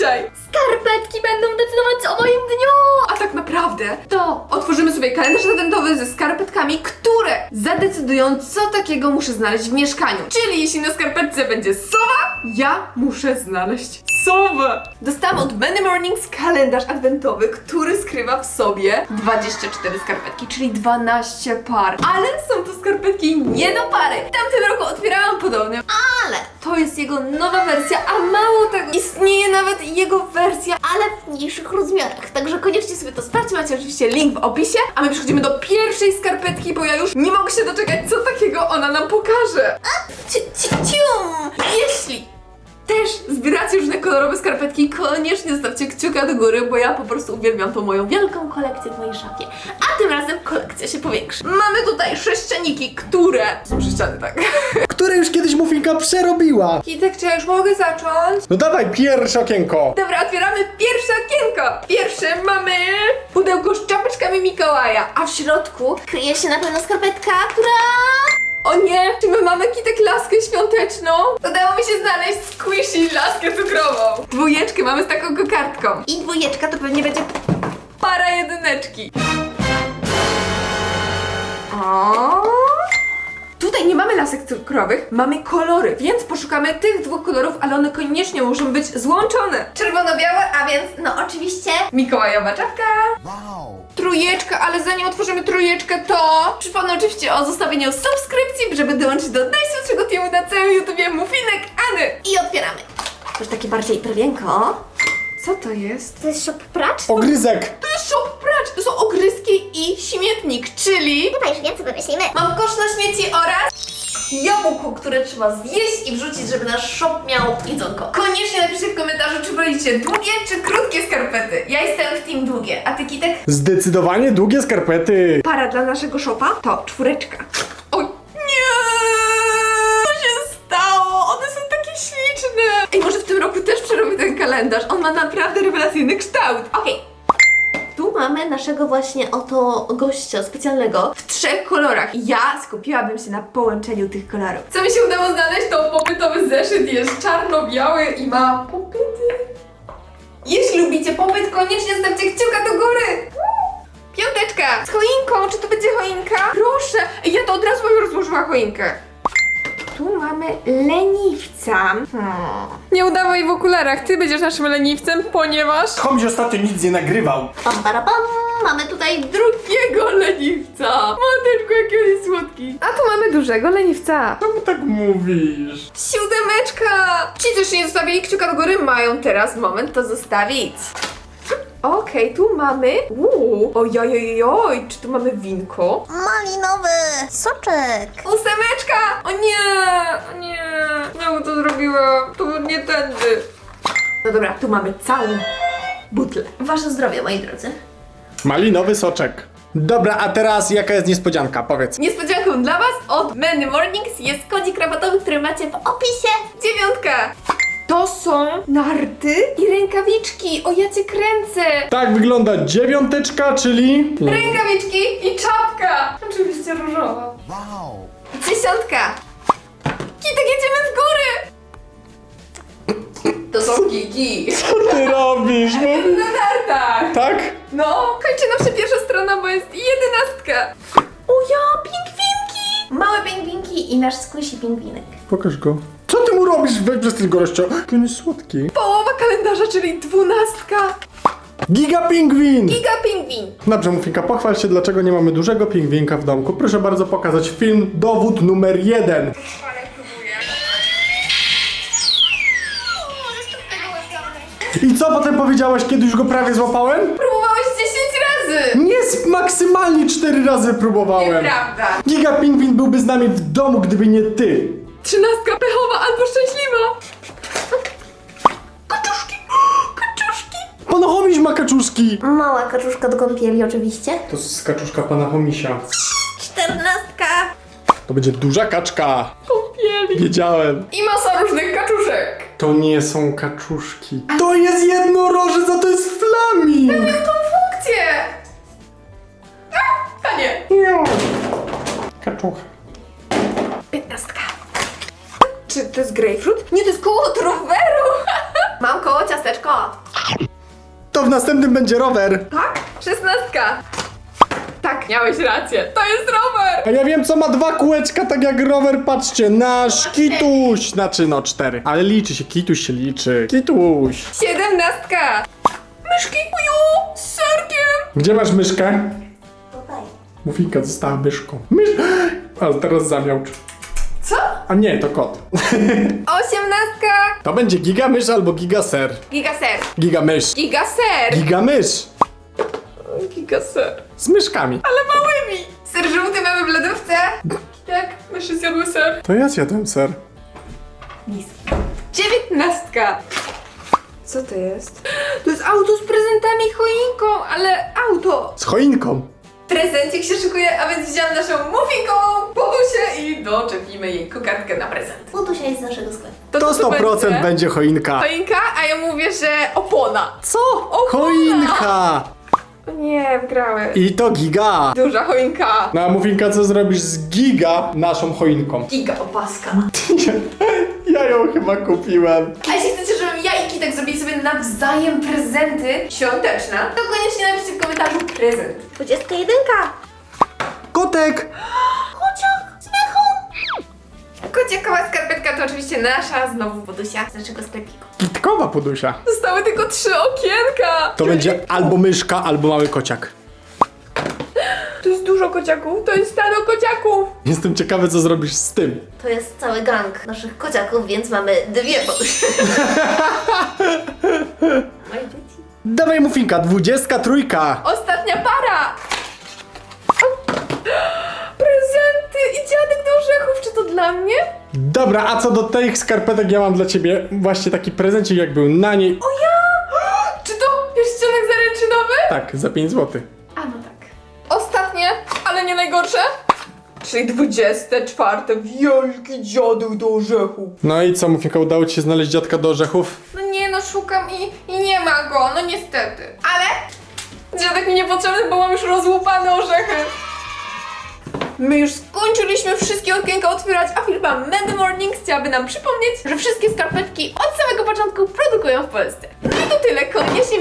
dzisiaj? Skarpetki będą decydować o moim dniu! A tak naprawdę to otworzymy sobie kalendarz adwentowy ze skarpetkami, które zadecydują, co takiego muszę znaleźć w mieszkaniu. Czyli jeśli na skarpetce będzie sowa, ja muszę znaleźć sowę. Dostałam od Many Mornings kalendarz adwentowy, który skrywa w sobie 24 skarpetki, czyli 12 par. Ale są to skarpetki nie do pary. W tamtym roku otwierałam podobne, ale to jest jego nowa wersja, a mało tego, nawet jego wersja Ale w mniejszych rozmiarach, także koniecznie sobie to sprawdźcie. Macie oczywiście link w opisie, a my przechodzimy do pierwszej skarpetki, bo ja już nie mogę się doczekać, co takiego ona nam pokaże. Ci, ci, cium! Jeśli też zbieracie różne kolorowe skarpetki, koniecznie zostawcie kciuka do góry, bo ja po prostu uwielbiam tą moją wielką kolekcję w mojej szafie. A tym razem kolekcja się powiększy. Mamy tutaj sześcianiki, które... Są sześciany, tak. Które już kiedyś Mufinka przerobiła. Kitek, czy ja już mogę zacząć? No dawaj, pierwsze okienko. Dobra, otwieramy pierwsze okienko. Pierwsze mamy pudełko z czapeczkami Mikołaja, a w środku Kryje się na pewno skarpetka, która... O nie! Czy my mamy kitek laskę świąteczną? Udało mi się znaleźć squishy laskę cukrową. Dwójeczkę mamy z taką kokardką. I dwójeczka to pewnie będzie... Para jedyneczki. O. Nie mamy lasek cukrowych, mamy kolory, więc poszukamy tych dwóch kolorów, ale one koniecznie muszą być złączone. Czerwono-białe, a więc No oczywiście... Mikołajowa czapka. Trójeczka, ale zanim otworzymy trójeczkę, to przypomnę oczywiście o zostawieniu subskrypcji, żeby dołączyć do najsłodszego teamu na całym YouTubie Mufinek Any. I otwieramy. Już takie bardziej prawienko. Co to jest? To jest shop pracz? Ogryzek. To jest shop pracz, to są ogryzki i śmietnik, czyli Chyba już więcej wymyślimy. mam kosz na śmieci oraz jabłko, które trzeba zjeść i wrzucić, żeby nasz shop miał jedzonko. Koniecznie napiszcie w komentarzu, czy wolicie długie czy krótkie skarpety. Ja jestem w team długie, a ty Kitek? Zdecydowanie długie skarpety. Para dla naszego shopa to czwóreczka. Oj, nie! Co się stało? One są takie śliczne! Ej, może w tym roku też przerobię ten kalendarz. On ma naprawdę rewelacyjny kształt. Okej. Mamy naszego właśnie oto gościa specjalnego. W trzech kolorach. Ja skupiłabym się na połączeniu tych kolorów. Co mi się udało znaleźć, to popytowy zeszyt jest czarno-biały i ma popyty. Jeśli lubicie popyt, koniecznie stawcie kciuka do góry. Piąteczka! Z choinką! Czy to będzie choinka? Proszę! Ja to od razu bym rozłożyła choinkę. Tu mamy leniwca. Hmm. Nie udawaj w okularach, ty będziesz naszym leniwcem, ponieważ... Komuś ostatnio nic nie nagrywał. Pam, para, pam. Mamy tutaj Drugiego leniwca! Mateczku, jaki on jest słodki! A tu mamy dużego leniwca. Czemu tak mówisz? Siódemeczka! Ci, co jeszcze nie zostawili kciuka do góry, mają teraz moment to zostawić. Okej, tu mamy... Uuu, ojojojoj, czy tu mamy winko? malinowy soczek. Ósemeczka! O nie, o nie, znowu to zrobiłam, to nie tędy. No dobra, tu mamy całą butlę. Wasze zdrowie, moi drodzy. Malinowy soczek. Dobra, a teraz jaka jest niespodzianka? Powiedz. Niespodzianką dla Was od Many Mornings jest Kodzik rabatowy, który macie w opisie. dziewiątka. To są narty i rękawiczki. O, ja cię kręcę. Tak wygląda dziewiąteczka, czyli... Rękawiczki i czapka. Oczywiście różowa. Dziesiątka. Kitek, jedziemy w góry. To są gigi. Co ty robisz? Na nartach. Tak? No, kończy nam się pierwsza strona, bo jest jedenastka. O ja, pingwinki. Małe pingwinki i nasz squishy pingwinek. Pokaż go. Co ty mu robisz? Weź przez ten gościa. On jest słodki. Połowa kalendarza, czyli dwunastka. Giga pingwin! Giga pingwin. Dobrze, Mufinka, pochwal się, dlaczego nie mamy dużego pingwinka w domku. Proszę bardzo pokazać film Dowód numer jeden. I co potem powiedziałaś, kiedy już go prawie złapałem? Próbowałeś 10 razy. Nie, maksymalnie cztery razy próbowałem. Nieprawda. Giga pingwin byłby z nami w domu, gdyby nie ty. Trzynastka pechowa albo szczęśliwa. Kaczuszki. Kaczuszki. Pana Homiś ma kaczuszki. Mała kaczuszka do kąpieli oczywiście. To jest kaczuszka pana Homisia. Czternastka. To będzie duża kaczka. Kąpieli. Wiedziałem. I masa różnych kaczuszek. To nie są kaczuszki. To jest jednorożec, a to jest flaming. Tą funkcję. A, a nie. Kaczucha. Czy to jest grapefruit? Nie, to jest koło od roweru. Mam koło ciasteczka. Szesnasteczko. To w następnym będzie rower. Tak? Szesnastka. Tak, miałeś rację. To jest rower! A ja wiem, co ma dwa kółeczka, tak jak rower, patrzcie, nasz kituś. Znaczy, no cztery. Ale liczy się, kituś się liczy. Kituś. Siedemnastka. Myszki, uju, z serkiem. Gdzie masz myszkę? Tutaj. Mufinka została myszką. Mysz... Ale teraz zamiałcz. A nie, to kot. Osiemnastka. To będzie giga mysz albo giga ser. Gigaser. Giga mysz. Gigaser. Giga mysz. Gigaser. Z myszkami. Ale małymi. Ser żółty mamy w lodówce. Jak? Myszy zjadły ser. To ja zjadłem ser. Dziewiętnastka. Co to jest? To jest auto z prezentami i choinką, ale auto. Z choinką. Prezencik się szykuje, a więc wziąłem naszą mufinką, Bobusię i doczepimy jej kokardkę na prezent. Butusia jest z naszego sklepu. To co 100% będzie choinka. Choinka, a ja mówię, że opona. Co? Opona. Choinka! O nie, wgrałem. I to giga. Duża choinka. No a Mufinka, co zrobisz z giga naszą choinką? Giga opaska. Ja ją chyba kupiłem. A jeśli chcecie, żebym ja i Kitek zrobili sobie nawzajem prezenty świąteczne, to koniecznie napiszcie w komentarzu prezent. 21. Kotek! Kociak z mechą. Kociakowa skarpetka to oczywiście nasza, znowu Butusia z naszego sklepiku. Kitkowa podusia. Zostały tylko trzy okienka. To będzie albo myszka, albo mały kociak. To jest dużo kociaków, to jest stado kociaków. Jestem ciekawy, co zrobisz z tym. To jest cały gang naszych kociaków, więc mamy dwie butusie. Moje dzieci. Dawaj Mufinka, dwudziestka trójka. Ostatnia para. Prezenty i dziadek do orzechów, czy to dla mnie? Dobra, a co do tych skarpetek, ja mam dla ciebie właśnie taki prezencik, jak był na niej. O ja! Czy to pierścionek zaręczynowy? Tak, za 5 zł. Najgorsze. Czyli 24. Wielki dziadek do orzechu. No i co, Mufinka, udało ci się znaleźć dziadka do orzechów? No nie no, szukam i, i nie ma go, no niestety. Ale dziadek mi niepotrzebny, bo mam już rozłupane orzechy. My już skończyliśmy wszystkie okienka otwierać, a firma Mad Mornings chciałaby nam przypomnieć, że wszystkie skarpetki od samego początku produkują w Polsce. No i to tyle,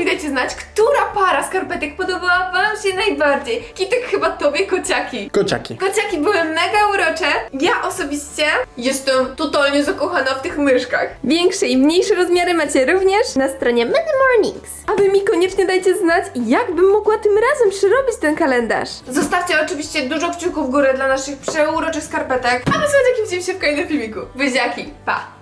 dajcie znać, która para skarpetek podobała wam się najbardziej. Kitek chyba tobie kociaki. Kociaki. Kociaki były mega urocze. Ja osobiście jestem totalnie zakochana w tych myszkach. Większe i mniejsze rozmiary macie również na stronie Many Mornings. A wy mi koniecznie dajcie znać, jak bym mogła tym razem przerobić ten kalendarz. Zostawcie oczywiście dużo kciuków w górę dla naszych przeuroczych skarpetek. A my słodziaki widzimy się w kolejnym filmiku. Buziaki, pa!